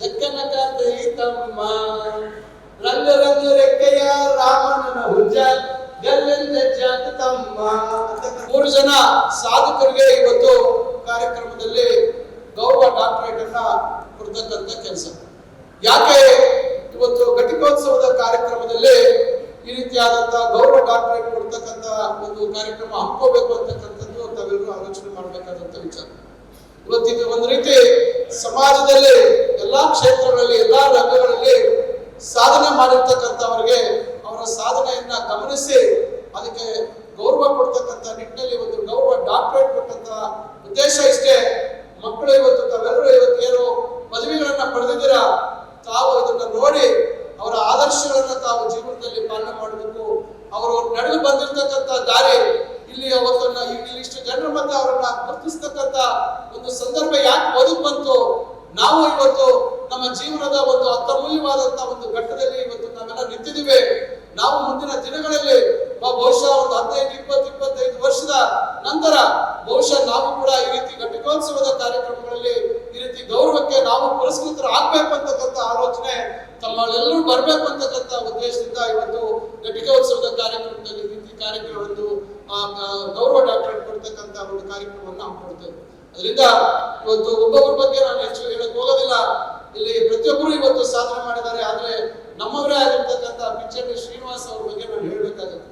ಜಕ್ಕನಕ ತಮ್ಮ ರಂಗ ರಂಗ ರೆಕ್ಕೆಯ ರಾಮನ ಹುಜ್ಜ ಗೆಲ್ಲೆಂದ ಜಾತ ತಮ್ಮ ಮೂರು ಜನ ಸಾಧಕರಿಗೆ ಇವತ್ತು ಕಾರ್ಯಕ್ರಮದಲ್ಲಿ ಗೌರವ ಡಾಕ್ಟರೇಟ್ ಅನ್ನ ಕೊಡ್ತಕ್ಕಂಥ ಕೆಲಸ. ಯಾಕೆ ಇವತ್ತು ಘಟಿಕೋತ್ಸವದ ಕಾರ್ಯಕ್ರಮದಲ್ಲಿ ಈ ರೀತಿಯಾದಂತಹ ಗೌರವ ಡಾಕ್ಟರೇಟ್ ಕೊಡ್ತಕ್ಕಂಥ ಒಂದು ಕಾರ್ಯಕ್ರಮ ಹಮ್ಮಿಕೋಬೇಕು ಅಂತಕ್ಕಂಥದ್ದು ತಾವೆಲ್ಲರೂ ಆಲೋಚನೆ ಮಾಡಬೇಕಾದಂತ ವಿಚಾರ. ಇವತ್ತಿಗೆ ಒಂದು ರೀತಿ ಸಮಾಜದಲ್ಲಿ ಎಲ್ಲಾ ಕ್ಷೇತ್ರಗಳಲ್ಲಿ, ಎಲ್ಲಾ ರಂಗಗಳಲ್ಲಿ ಸಾಧನೆ ಮಾಡಿರ್ತಕ್ಕಂಥವರಿಗೆ ಅವರ ಸಾಧನೆಯನ್ನ ಗಮನಿಸಿ ಅದಕ್ಕೆ ಗೌರವ ಕೊಡ್ತಕ್ಕಂಥ ನಿಟ್ಟಿನಲ್ಲಿ ಒಂದು ಗೌರವ ಡಾಕ್ಟರೇಟ್ ಕೊಟ್ಟಂತ ಉದ್ದೇಶ ಇಷ್ಟೇ ಮಕ್ಕಳು ಇವತ್ತು ತಾವೆಲ್ಲರೂ ಇವತ್ತು ಏನು ಪದವಿಗಳನ್ನ ಪಡೆದಿದ್ದೀರಾ ತಾವು ಇದನ್ನ ನೋಡಿ ಅವರ ಆದರ್ಶಗಳನ್ನ ತಾವು ಜೀವನದಲ್ಲಿ ಪಾಲನೆ ಮಾಡಬೇಕು ಅವರು ನಡೆದು ಬಂದಿರತಕ್ಕಂತ ದಾರಿ ಇಲ್ಲಿ ಅವತ್ತನ್ನ ಇಲ್ಲಿ ಇಷ್ಟು ಜನರ ಮಧ್ಯೆ ಅವರನ್ನ ಗುರುತಿಸ್ತಕ್ಕಂತ ಒಂದು ಸಂದರ್ಭ ಯಾಕೆ ಒದಗಿ ಬಂತು ನಾವು ಇವತ್ತು ನಮ್ಮ ಜೀವನದ ಒಂದು ಅತ್ಯಮೂಲ್ಯವಾದಂತಹ ಒಂದು ಘಟ್ಟದಲ್ಲಿ ಇವತ್ತು ನಾವೆಲ್ಲ ನಿಂತಿದ್ದೀವಿ. ನಾವು ಮುಂದಿನ ದಿನಗಳಲ್ಲಿ ಬಹುಶಃ ಒಂದು ಹದಿನೈದು, ಇಪ್ಪತ್ತು, ಇಪ್ಪತ್ತೈದು ವರ್ಷದ ನಂತರ ಬಹುಶಃ ನಾವು ಕೂಡ ಈ ರೀತಿ ಘಟಿಕೋತ್ಸವದ ಕಾರ್ಯಕ್ರಮಗಳಲ್ಲಿ ಈ ರೀತಿ ಗೌರವಕ್ಕೆ ನಾವು ಪುರಸ್ಕೃತರು ಆಗ್ಬೇಕು ಅಂತಕ್ಕಂಥ ಆಲೋಚನೆ ತಮ್ಮಲ್ಲೆಲ್ಲರೂ ಬರ್ಬೇಕು ಅಂತಕ್ಕಂಥ ಉದ್ದೇಶದಿಂದ ಇವತ್ತು ಘಟಿಕೋತ್ಸವದ ಕಾರ್ಯಕ್ರಮದಲ್ಲಿ ಈ ರೀತಿ ಕಾರ್ಯಕ್ರಮ ಒಂದು ಗೌರವ ಡಾಕ್ಟರೇಟ್ ಕೊಡ್ತಕ್ಕಂಥ ಒಂದು ಕಾರ್ಯಕ್ರಮವನ್ನು ಹಮ್ಮಿಕೊಡ್ತೇವೆ ಅದರಿಂದ ಇವತ್ತು ಒಬ್ಬೊಬ್ಬರ ಬಗ್ಗೆ ನಾನು ಹೆಚ್ಚು ಹೇಳಕ್ ಹೋಗೋದಿಲ್ಲ. ಇಲ್ಲಿ ಪ್ರತಿಯೊಬ್ಬರು ಇವತ್ತು ಸಾಧನೆ ಮಾಡಿದ್ದಾರೆ. ಆದ್ರೆ ನಮ್ಮವರೇ ಆಗಿರ್ತಕ್ಕಂಥ ಪಿಚ್ಚಳ್ಳಿ ಶ್ರೀನಿವಾಸ್ ಅವ್ರ ಬಗ್ಗೆ ನಾನು ಹೇಳ್ಬೇಕಾಗುತ್ತೆ.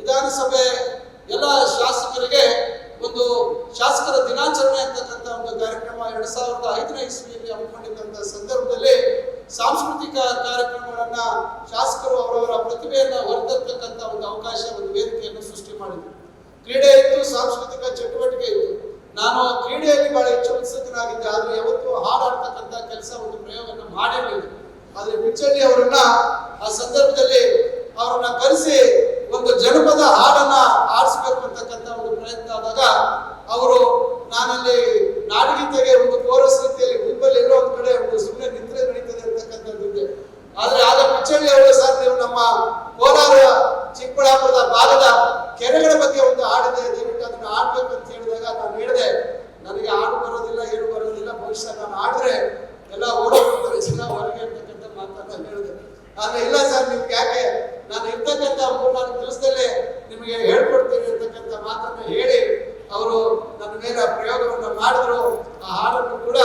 ವಿಧಾನಸಭೆ ಎಲ್ಲ ಶಾಸಕರಿಗೆ ಒಂದು ಶಾಸಕರ ದಿನಾಚರಣೆ ಅಂತಕ್ಕಂಥ ಒಂದು ಕಾರ್ಯಕ್ರಮ ಎರಡ್ ಸಾವಿರದ ಐದನೇ ಇಸ್ವಿಯಲ್ಲಿ ಹಮ್ಮಿಕೊಂಡಿದ್ದಂಥ ಸಂದರ್ಭದಲ್ಲಿ ಸಾಂಸ್ಕೃತಿಕ ಕಾರ್ಯಕ್ರಮಗಳನ್ನ ಶಾಸಕರು ಅವರವರ ಪ್ರತಿಭೆಯನ್ನ ಹೊರತರ್ತಕ್ಕಂಥ ಒಂದು ಅವಕಾಶ, ಒಂದು ವೇದಿಕೆಯನ್ನು ಸೃಷ್ಟಿ ಮಾಡಿದ್ರು. ಕ್ರೀಡೆ ಇತ್ತು, ಸಾಂಸ್ಕೃತಿಕ ಚಟುವಟಿಕೆ ಇತ್ತು. ನಾನು ಕ್ರೀಡೆಯಲ್ಲಿ ಬಹಳ ಹೆಚ್ಚು ಉತ್ಸುಕನಾಗಿದ್ದೆ ಆದ್ರೆ ಯಾವತ್ತೂ ಹಾಡಾಡ್ತಕ್ಕಂಥ ಕೆಲಸ ಒಂದು ಪ್ರಯೋಗವನ್ನು ಮಾಡಿರಲಿಲ್ಲ ಆದ್ರೆ ಪಿಚ್ಚಳ್ಳಿ ಅವರನ್ನ ಆ ಸಂದರ್ಭದಲ್ಲಿ ಅವರನ್ನ ಕರೆಸಿ ಒಂದು ಜನಪದ ಹಾಡನ್ನ ಆಡಿಸ್ಬೇಕು ಅಂತಕ್ಕಂಥ ಒಂದು ಪ್ರಯತ್ನ ಆದಾಗ ಅವರು ನಾನಲ್ಲಿ ನಾಡಗೀತೆಗೆ ಒಂದು ಕೋರಸ್ ರೀತಿಯಲ್ಲಿ ಗುಂಪಲ್ಲಿ ಎಲ್ಲೋ ಒಂದ್ ಕಡೆ ಒಂದು ಸುಮ್ಮನೆ ನಿಂತ್ರೆ ನಡೀತದೆ ಅಂತಕ್ಕಂಥದ್ದಿದೆ ಆದ್ರೆ ಆಗ ಪಿಚ್ಚಳ್ಳಿ ಅವರು ಸರ್ ನೀವು ನಮ್ಮ ಕೋಲಾರ, ಚಿಕ್ಕಬಳ್ಳಾಪುರದ ಭಾಗದ ಕೆರೆಗಳ ಬಗ್ಗೆ ಒಂದು ಹಾಡಿದೆ ದಯವಿಟ್ಟು ಅದನ್ನ ಆಡ್ಬೇಕು ಅಂತ ಹೇಳಿದಾಗ ನಾನು ಹೇಳಿದೆ, ನನಗೆ ಹಾಡು ಬರೋದಿಲ್ಲ, ಏನು ಬರೋದಿಲ್ಲ. ಬಹುಶಃ ನಾನು ಆಡಿದ್ರೆ ಎಲ್ಲ ಓಡೋಗ್ತಾರೆ ಜನ ಹೊರಗೆ ಅಂತಕ್ಕಂಥ ಮಾತನ್ನ ಹೇಳಿದೆ. ಆದ್ರೆ ಇಲ್ಲ ಸರ್, ನಿಮ್ಗೆ ಯಾಕೆ ನಾನು ಇರ್ತಕ್ಕಂಥ ಮೂರ್ನಾಲ್ಕು ದಿವಸದಲ್ಲೇ ನಿಮಗೆ ಹೇಳ್ಕೊಡ್ತೀನಿ ಅಂತಕ್ಕಂಥ ಮಾತನ್ನು ಹೇಳಿ ಅವರು ನನ್ನ ಮೇಲೆ ಪ್ರಯೋಗವನ್ನು ಮಾಡಿದ್ರು. ಆ ಹಾಡನ್ನು ಕೂಡ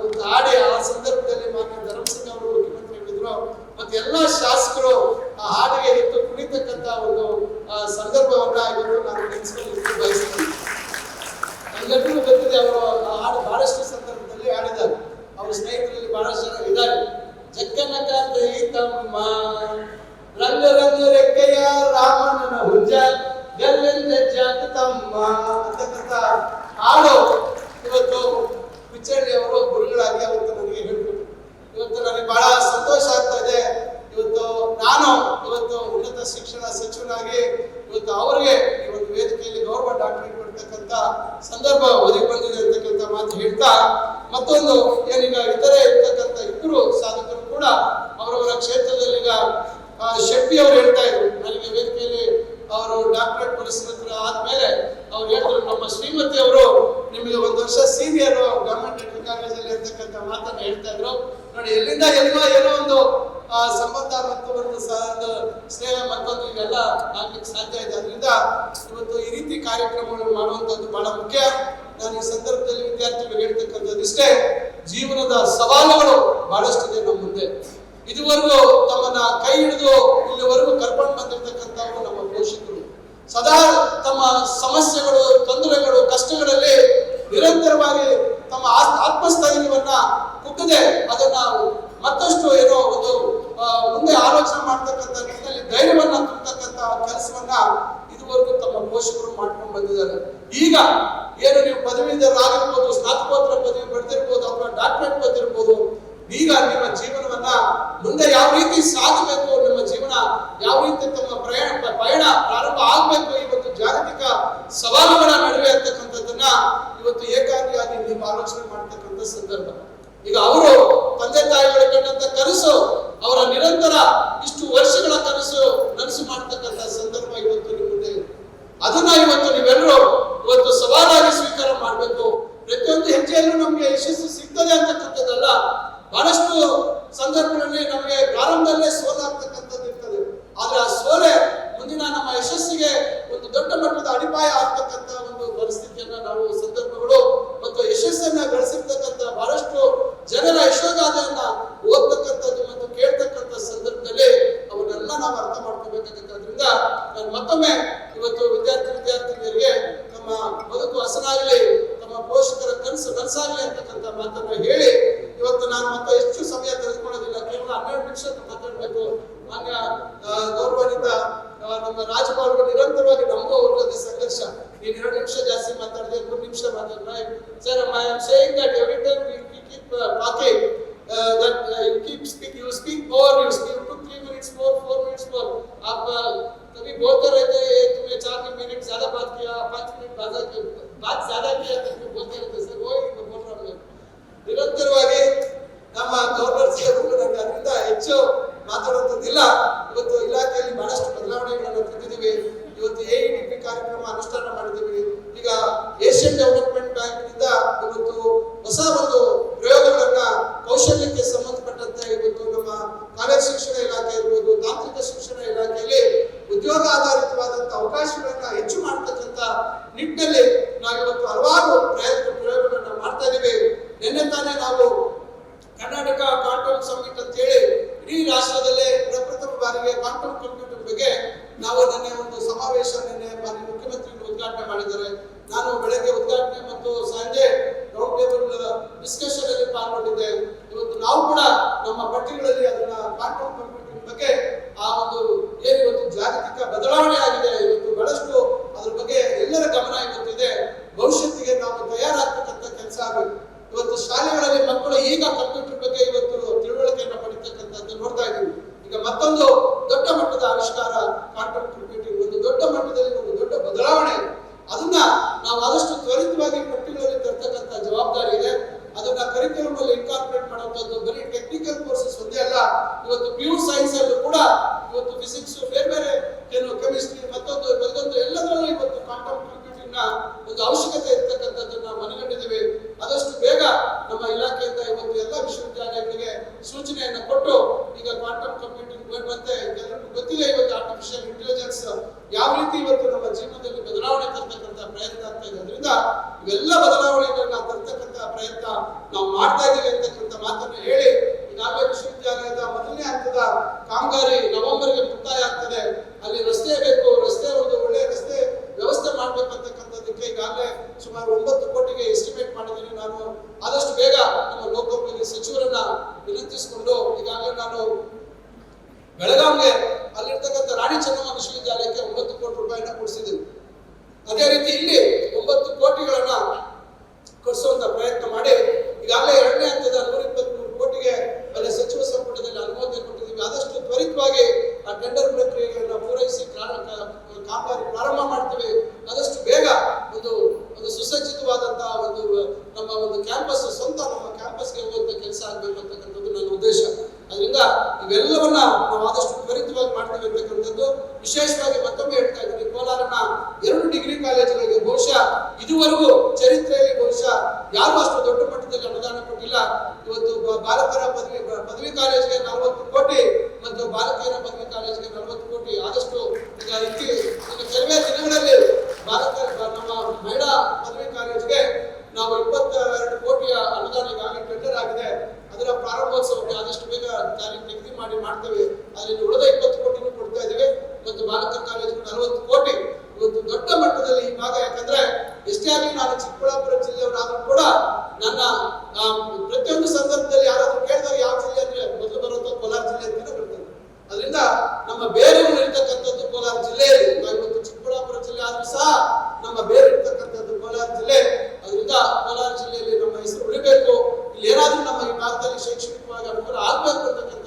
ಒಂದು ಹಾಡಿ ಆ ಸಂದರ್ಭದಲ್ಲಿ ಮಾನ್ಯ ಧರ್ಮಸಿಂಗ್ ಅವರು ಮುಖ್ಯಮಂತ್ರಿ ಹೇಳಿದ್ರು ಮತ್ತೆ ಎಲ್ಲಾ ಶಾಸಕರು ಆ ಹಾಡಿಗೆ ಎದ್ದು ಕುಣಿತಕ್ಕಂತ ಒಂದು ಆ, ಸಂದರ್ಭವನ್ನ ಇವತ್ತು ನಾನು ನೆನೆಸ್ಕೊಳ್ಳಿಕ್ಕೆ ಬಯಸ್ತೀನಿ ಎಲ್ಲರಿಗೂ ಗೊತ್ತಿದೆ ಅವರು ಆ ಹಾಡು ಬಹಳಷ್ಟು ಸಂದರ್ಭದಲ್ಲಿ ಹಾಡಿದ್ದಾರೆ ಅವರ ಸ್ನೇಹಿತರಲ್ಲಿ ಬಹಳಷ್ಟು ಜನ ಇದ್ದಾರೆ ಜಕ್ಕನಕ ತಮ್ಮ ರಂಗ ರಂಗ ರೆಕ್ಕೆಯ ಹುಜ್ಜ ಗೆಲ್ಲೆಂದ ಜಾತ ತಮ್ಮ ಅಂತಕ್ಕಂಥ ಹಾಡು ಇವತ್ತು ಪಿಚ್ಚಳ್ಳಿ ಅವರು ಗುರುಗಳಾಗಿ ಅವತ್ತು ನನಗೆ ಹೇಳಿದರು ಇವತ್ತು ನನಗೆ ಬಹಳ ಸಂತೋಷ ಆಗ್ತಾ ಇದೆ. ಇವತ್ತು ನಾನು ಇವತ್ತು ಉನ್ನತ ಶಿಕ್ಷಣ ಸಚಿವನಾಗಿ ಇವತ್ತು ಅವರಿಗೆ ಇವತ್ತು ವೇದಿಕೆಯಲ್ಲಿ ಗೌರವ ಡಾಕ್ಟರೇಟ್ ಕೊಡ್ತಕ್ಕಂಥ ಸಂದರ್ಭ ಒದಗಿ ಬಂದಿದೆ ಅಂತಕ್ಕಂಥ ಮಾತು ಹೇಳ್ತಾ, ಮತ್ತೊಂದು ಏನೀಗ ಇತರೆ ಇರ್ತಕ್ಕಂಥ ಇಬ್ಬರು ಸಾಧಕರು ಕೂಡ ಅವರವರ ಕ್ಷೇತ್ರದಲ್ಲಿ ಈಗ ಶೆಟ್ಟಿ ಅವರು ಹೇಳ್ತಾ ಇದ್ರು ನನಗೆ ವೇದಿಕೆಯಲ್ಲಿ ಅವರು ಡಾಕ್ಟರೇಟ್ ಪುರಸ್ಕೃತರು ಆದ್ಮೇಲೆ ಅವ್ರು ಹೇಳಿದ್ರು ನಮ್ಮ ಶ್ರೀಮತಿ ಅವರು ನಿಮಗೆ ಒಂದು ವರ್ಷ ಸೀನಿಯರ್ ಗವರ್ಮೆಂಟ್ ಮೆಡಿಕಲ್ ಕಾಲೇಜಲ್ಲಿ ಅಂತಕ್ಕಂಥ ಮಾತನ್ನ ಹೇಳ್ತಾ ಇದ್ರು. ನೋಡಿ ಎಲ್ಲಿಂದ ಎಲ್ಲೋ ಏನೋ ಒಂದು ಆ, ಸಂಬಂಧ ಮತ್ತು ಒಂದು ಒಂದು ಸ್ನೇಹ ಮತ್ತೊಂದು ಇವೆಲ್ಲ ಆಗ್ಲಿಕ್ಕೆ ಸಾಧ್ಯ ಇದೆ. ಅದರಿಂದ ಇವತ್ತು ಈ ರೀತಿ ಕಾರ್ಯಕ್ರಮಗಳನ್ನು ಮಾಡುವಂತದ್ದು ಬಹಳ ಮುಖ್ಯ. ನಾನು ಈ ಸಂದರ್ಭದಲ್ಲಿ ವಿದ್ಯಾರ್ಥಿಗಳು ಹೇಳ್ತಕ್ಕಂಥದ್ದು ಇಷ್ಟೇ ಜೀವನದ ಸವಾಲುಗಳು ಬಹಳಷ್ಟಿದೆ ನಮ್ಮ ಮುಂದೆ. ಇದುವರೆಗೂ ತಮ್ಮನ್ನ ಕೈ ಹಿಡಿದು ಇಲ್ಲಿವರೆಗೂ ಕರ್ಕೊಂಡು ಬಂದಿರತಕ್ಕಂಥವರು ನಮ್ಮ ಪೋಷಕರು. ಸದಾ ತಮ್ಮ ಸಮಸ್ಯೆಗಳು ತೊಂದರೆಗಳು ಕಷ್ಟಗಳಲ್ಲಿ ನಿರಂತರವಾಗಿ ತಮ್ಮ ಆತ್- ಆತ್ಮಸ್ಥೈರ್ಯವನ್ನ ಕುಗ್ಗದೆ ಅದನ್ನ ಮತ್ತಷ್ಟು ಏನೋ ಒಂದು ಮುಂದೆ ಆಲೋಚನೆ ಮಾಡ್ತಕ್ಕಂಥ ನಿಟ್ಟಿನಲ್ಲಿ ಧೈರ್ಯವನ್ನ ತುಂಬತಕ್ಕಂತ ಕೆಲಸವನ್ನ ಇದುವರೆಗೂ ತಮ್ಮ ಪೋಷಕರು ಮಾಡ್ಕೊಂಡು ಬಂದಿದ್ದಾರೆ. ಈಗ ಏನು ನೀವು ಪದವೀಧರಾಗಿರ್ಬೋದು ಸ್ನಾತಕೋತ್ತರ ಪದವಿ ಪಡೆದಿರ್ಬೋದು ಅಥವಾ ಡಾಕ್ಟರೇಟ್ ಪಡೆದಿರ್ಬೋದು ಈಗ ನಿಮ್ಮ ಜೀವನವನ್ನ ಮುಂದೆ ಯಾವ ರೀತಿ ಸಾಗಬೇಕು, ನಿಮ್ಮ ಜೀವನ ಯಾವ ರೀತಿ ತಮ್ಮ ಪ್ರಯಾಣ, ಪಯಣ ಪ್ರಾರಂಭ ಆಗ್ಬೇಕು ಇವತ್ತು ಜಾಗತಿಕ ಸವಾಲುಗಳ ನಡುವೆ ಅಂತಕ್ಕಂಥದ್ದನ್ನ ಇವತ್ತು ಏಕಾಂಗಿಯಾಗಿ ನೀವು ಆಲೋಚನೆ ಮಾಡ್ತಕ್ಕಂಥ ಸಂದರ್ಭ. ಈಗ ಅವರು ತಂದೆ ತಾಯಿಗಳ ಕಂಡಂತ ಕನಸು, ಅವರ ನಿರಂತರ ಇಷ್ಟು ವರ್ಷಗಳ ಕನಸು ನನಸು ಮಾಡ್ತಕ್ಕಂಥ ಸಂದರ್ಭ ಇವತ್ತು ನಿಮ್ಮ ಮುಂದೆ ಇದೆ. ಅದನ್ನ ಇವತ್ತು ನೀವೆಲ್ಲರೂ ಇವತ್ತು ಸವಾಲಾಗಿ ಸ್ವೀಕಾರ ಮಾಡಬೇಕು. ಪ್ರತಿಯೊಂದು ಹೆಜ್ಜೆಯಲ್ಲೂ ನಮಗೆ ಯಶಸ್ಸು ಸಿಗ್ತದೆ ಅಂತಕ್ಕಂಥದ್ದಲ್ಲ, ಬಹಳಷ್ಟು ಸಂದರ್ಭಗಳಲ್ಲಿ ನಮಗೆ ಪ್ರಾರಂಭದಲ್ಲೇ ಸೋಲಾಗ್ತಕ್ಕಂಥದ್ದು ಇರ್ತದೆ ಆದ್ರೆ ಆ ಸೋಲೆ ಮುಂದಿನ ನಮ್ಮ ಯಶಸ್ಸಿಗೆ ಒಂದು ದೊಡ್ಡ ಮಟ್ಟದ ಅಡಿಪಾಯ ಆಗ್ತಕ್ಕಂಥ ಒಂದು ಪರಿಸ್ಥಿತಿಯನ್ನ ನಾವು ಸಂದರ್ಭಗಳು ಮತ್ತು ಯಶಸ್ಸನ್ನ ಗಳಿಸಿರ್ತಕ್ಕಂಥ ಬಹಳಷ್ಟು ಜನರ ಯಶೋಗಾಥೆಯನ್ನ ಓದ್ತಕ್ಕಂಥದ್ದು ಮತ್ತು ಕೇಳ್ತಕ್ಕಂಥ ಸಂದರ್ಭದಲ್ಲಿ ಅವನ್ನೆಲ್ಲ ನಾವು ಅರ್ಥ ಮಾಡ್ಕೋಬೇಕಾಗತ್ತದ್ರಿಂದ ನಾನು ಮತ್ತೊಮ್ಮೆ ಇವತ್ತು ವಿದ್ಯಾರ್ಥಿ ವಿದ್ಯಾರ್ಥಿನಿಯರಿಗೆ ತಮ್ಮ ಬದುಕು ಹಸನಾಗಲಿ, ತಮ್ಮ ಪೋಷಕರ ಕನಸು ನನಸಾಗಲಿ ಅಂತಕ್ಕಂಥ ಮಾತನ್ನ ಹೇಳಿ ಇವತ್ತು ನಾನು ಮತ್ತೆ ಹೆಚ್ಚು ಸಮಯ ತೆಗೆದುಕೊಳ್ಳೋದಿಲ್ಲ. ಕೇವಲ ಹನ್ನೆರಡು ನಿಮಿಷ ಮಾತಾಡಬೇಕು. ಮಾನ್ಯ ಗೌರವದಿಂದ ನಮ್ಮ ರಾಜ್ಯಪಾಲರು ನಿರಂತರವಾಗಿ ನಮಗೂ ಅವ್ರ ಜೊತೆ ಸಂಘರ್ಷ ನೀನ್ ಎರಡು ನಿಮಿಷ ಜಾಸ್ತಿ ಮಾತಾಡಿದೆ ಮೂರು ನಿಮಿಷ ಮಾತಾಡಿದ್ರೆ sir I am saying that every time we keep talking that uh, you keep speak you speak more you speak two three minutes more four minutes more आप uh, कभी बोलते रहते हैं तुमने चार मिनट ज्यादा बात किया पांच मिनट बात बात ज्यादा किया करके बोलते रहते सर वो ही बोल रहा हूँ मैं ಇವತ್ತು ಶಾಲೆಗಳಲ್ಲಿ ಮಕ್ಕಳು ಈಗ ಕಂಪ್ಯೂಟರ್ ಬಗ್ಗೆ ಇವತ್ತು ತಿಳುವಳಿಕೆಯನ್ನು ಪಡಿತಕ್ಕಂಥದ್ದು ನೋಡ್ತಾ ಇದ್ದೀವಿ. ಈಗ ಮತ್ತೊಂದು ದೊಡ್ಡ ಮಟ್ಟದ ಆವಿಷ್ಕಾರ ಕ್ವಾಂಟಮ್ ಕಂಪ್ಯೂಟಿಂಗ್ ಒಂದು ದೊಡ್ಡ ಮಟ್ಟದಲ್ಲಿ ಒಂದು ದೊಡ್ಡ ಬದಲಾವಣೆ ಅದನ್ನ ನಾವು ಆದಷ್ಟು ತ್ವರಿತವಾಗಿ ಪಟ್ಟಿಗಳಲ್ಲಿ ತರ್ತಕ್ಕಂಥ ಜವಾಬ್ದಾರಿ ಇದೆ. ಅದನ್ನ ಕರಿಕ್ಯುಲಮ್ ಅಲ್ಲಿ ಇನ್ಕಾರ್ಪೊರೇಟ್ ಮಾಡುವಂಥದ್ದು ಬರೀ ಟೆಕ್ನಿಕಲ್ ಕೋರ್ಸಸ್ ಒಂದೇ ಅಲ್ಲ, ಇವತ್ತು ಪ್ಯೂರ್ ಸೈನ್ಸ್ ಅಲ್ಲೂ ಕೂಡ ಇವತ್ತು ಫಿಸಿಕ್ಸ್ ಬೇರೆ ಬೇರೆ ಏನು ಕೆಮಿಸ್ಟ್ರಿ ಮತ್ತೊಂದು ಮತ್ತೊಂದು ಎಲ್ಲದರಲ್ಲೂ ಇವತ್ತು ಕ್ವಾಂಟಮ್ ಕಂಪ್ಯೂಟಿಂಗ್ನ ಒಂದು ಅವಶ್ಯಕತೆ ಇರ್ತಕ್ಕಂಥದ್ದನ್ನ ಮನಗಂಡಿದ್ದೇವೆ ಆದಷ್ಟು ಬೇಗ ನಮ್ಮ ಇಲಾಖೆಯಿಂದ ಇವತ್ತು ಎಲ್ಲ ವಿಶ್ವವಿದ್ಯಾಲಯಗಳಿಗೆ ಸೂಚನೆಯನ್ನ ಕೊಟ್ಟು ಈಗ ಕ್ವಾಂಟಮ್ ಕಂಪ್ಯೂಟಿಂಗ್ ಮತ್ತೆ ಎಲ್ಲರಿಗೂ ಗೊತ್ತಿದೆ ಇವತ್ತು ಆರ್ಟಿಫಿಷಿಯಲ್ ಇಂಟೆಲಿಜೆನ್ಸ್ ಯಾವ ರೀತಿ ಇವತ್ತು ನಮ್ಮ ಜೀವನದಲ್ಲಿ ಬದಲಾವಣೆ ತರ್ತಕ್ಕಂಥ ಪ್ರಯತ್ನ ಆಗ್ತಾ ಇದೆ ಅದರಿಂದ ಇವೆಲ್ಲ ಬದಲಾವಣೆಗಳನ್ನ ತರ್ತಕ್ಕಂಥ ಪ್ರಯತ್ನ ನಾವು ಮಾಡ್ತಾ ಇದ್ದೀವಿ ಅಂತಕ್ಕಂಥ ಮಾತನ್ನು ಹೇಳಿ ಈಗಾಗಲೇ ವಿಶ್ವವಿದ್ಯಾಲಯದ ಮೊದಲನೇ ಹಂತದ ಕಾಮಗಾರಿ ನವೆಂಬರ್ಗೆ ಮುಕ್ತಾಯ ಆಗ್ತದೆ. ಅಲ್ಲಿ ರಸ್ತೆ ಬೇಕು, ರಸ್ತೆ ಒಂದು ಒಳ್ಳೆಯ ರಸ್ತೆ ವ್ಯವಸ್ಥೆ ಮಾಡ್ಬೇಕಂತಕ್ಕಂಥದ್ದಕ್ಕೆ ಈಗಾಗಲೇ ಸುಮಾರು ಒಂಬತ್ತು ಕೋಟಿಗೆ ಎಸ್ಟಿಮೇಟ್ ಮಾಡಿದ್ದೀನಿ ನಾನು. ಆದಷ್ಟು ಬೇಗ ನಮ್ಮ ಲೋಕೋಪಯೋಗಿ ಸಚಿವರನ್ನ ವಿನಂತಿಸಿಕೊಂಡು ಈಗಾಗಲೇ ನಾನು ಬೆಳಗಾವಿಗೆ ಅಲ್ಲಿರ್ತಕ್ಕಂಥ ರಾಣಿ ಚೆನ್ನಮ್ಮ ವಿಶ್ವವಿದ್ಯಾಲಯಕ್ಕೆ ಒಂಬತ್ತು ಕೋಟಿ ರೂಪಾಯಿಯನ್ನು ಕೊಡಿಸಿದ್ದೀವಿ ಅದೇ ರೀತಿ ಇಲ್ಲಿ ಒಂಬತ್ತು ಕೋಟಿಗಳನ್ನ ಕೊಡಿಸುವಂತ ಪ್ರಯತ್ನ ಮಾಡಿ ಈಗಾಗಲೇ ಎರಡನೇ ಹಂತದ ನೂರ ಇಪ್ಪತ್ಮೂರು ಕೋಟಿಗೆ ಅಲ್ಲಿ ಸಚಿವ ಸಂಪುಟದಲ್ಲಿ ಅನುಮೋದನೆ ಕೊಟ್ಟಿದ್ದೀವಿ ಆದಷ್ಟು ತ್ವರಿತವಾಗಿ ಆ ಟೆಂಡರ್ ಪ್ರಕ್ರಿಯೆಗಳನ್ನ ಪೂರೈಸಿ ಪ್ರಾರ- ಕ- ಕಾಮಗಾರಿ ಪ್ರಾರಂಭ ಮಾಡ್ತೀವಿ ಆದಷ್ಟು ಬೇಗ ಒಂದು ಒಂದು ಸುಸಜ್ಜಿತವಾದಂತಹ ಒಂದು ನಮ್ಮ ಒಂದು ಕ್ಯಾಂಪಸ್ ಸ್ವಂತ ನಮ್ಮ ಕ್ಯಾಂಪಸ್ಗೆ ಹೋಗುವಂತ ಕೆಲಸ ಆಗ್ಬೇಕು ಅಂತಕ್ಕಂಥದ್ದು ನನ್ನ ಉದ್ದೇಶ ಅದರಿಂದ ಇವೆಲ್ಲವನ್ನ ನಾವು ಆದಷ್ಟು ತ್ವರಿತವಾಗಿ ಮಾಡ್ತೀವಿ ಅಂತಕ್ಕಂಥದ್ದು ವಿಶೇಷವಾಗಿ ಮತ್ತೊಮ್ಮೆ ಹೇಳ್ತಾ ಇದ್ದೀನಿ ಕೋಲಾರನ ಎರಡು ಡಿಗ್ರಿ ಕಾಲೇಜುಗಳಿಗೆ ಬಹುಶಃ ಇದುವರೆಗೂ ಚರಿತ್ರೆಯಲ್ಲಿ ಬಹುಶಃ ಯಾರು ಅಷ್ಟು ದೊಡ್ಡ ಮಟ್ಟದಲ್ಲಿ ಅನುದಾನ ಕೊಟ್ಟಿಲ್ಲ ಇವತ್ತು ಬ- ಬಾಲಕರ ಪದವಿ ಬ- ಪದವಿ ಕಾಲೇಜಿಗೆ ನಲವತ್ತು ಕೋಟಿ ಮತ್ತು ಬಾಲಕಿಯರ ಪದವಿ ಕಾಲೇಜಿಗೆ ನಲವತ್ತು ಕೋಟಿ ಆದಷ್ಟು ಈಗ ಇತ್ತಿ ಇನ್ನು ಕೆಲವೇ ದಿನಗಳಲ್ಲಿ ಬಾಲಕರ ಬ- ನಮ್ಮ ಮಹಿಳಾ ಪದವಿ ಕಾಲೇಜಿಗೆ ನಾವು ಇಪ್ಪತ್ತೆರಡು ಕೋಟಿಯ ಅನುದಾನ ಈಗಾಗಲೇ ಟೆಂಡರ್ ಆಗಿದೆ ಅದರ ಪ್ರಾರಂಭೋತ್ಸವಕ್ಕೆ ಆದಷ್ಟು ಬೇಗ ತಾರೀಕು ನಿಗದಿ ಮಾಡಿ ಮಾಡ್ತೇವೆ ಅದರಿಂದ ಉಳಿದ ಇಪ್ಪತ್ತು ಕೋಟಿನೂ ಕೊಡ್ತಾ ಇದ್ದೇವೆ ಮತ್ತು ಬಾಲಕರ ಕಾಲೇಜಿಗೆ ನಲವತ್ತು ಕೋಟಿ ಇವತ್ತು ದೊಡ್ಡ ಮಟ್ಟದಲ್ಲಿ ಈ ಭಾಗ ಯಾಕಂದ್ರೆ ಎಷ್ಟೇ ಆಗಲಿ ನಾನು ಚಿಕ್ಕಬಳ್ಳಾಪುರ ಜಿಲ್ಲೆಯವರಾದ್ರೂ ಕೂಡ ನನ್ನ ಆ, ಪ್ರತಿಯೊಂದು ಸಂದರ್ಭದಲ್ಲಿ ಯಾರಾದ್ರೂ ಕೇಳಿದಾಗ ಯಾವ ಜಿಲ್ಲೆ ಅಂದ್ರೆ ಮೊದಲು ಬರುವಂತ ಕೋಲಾರ ಜಿಲ್ಲೆ ಅಂತಾನೆ ಬರ್ತದೆ. ಅದರಿಂದ ನಮ್ಮ ಬೇರೆ ಇರ್ತಕ್ಕಂಥದ್ದು ಕೋಲಾರ ಜಿಲ್ಲೆಯಲ್ಲಿ ಇವತ್ತು ಚಿಕ್ಕಬಳ್ಳಾಪುರ ಜಿಲ್ಲೆ ಆದ್ರೂ ಸಹ ನಮ್ಮ ಬೇರೆ ಇರ್ತಕ್ಕಂಥದ್ದು ಕೋಲಾರ ಜಿಲ್ಲೆ. ಅದರಿಂದ ಕೋಲಾರ ಜಿಲ್ಲೆಯಲ್ಲಿ ನಮ್ಮ ಹೆಸರು ಉಳಿಬೇಕು ಇಲ್ಲಿ ಏನಾದ್ರೂ ನಮ್ಮ ಈ ಭಾಗದಲ್ಲಿ ಶೈಕ್ಷಣಿಕವಾಗಿ ಅನುಕೂಲ ಆಗ್ಬೇಕು ಅಂತಕ್ಕಂಥ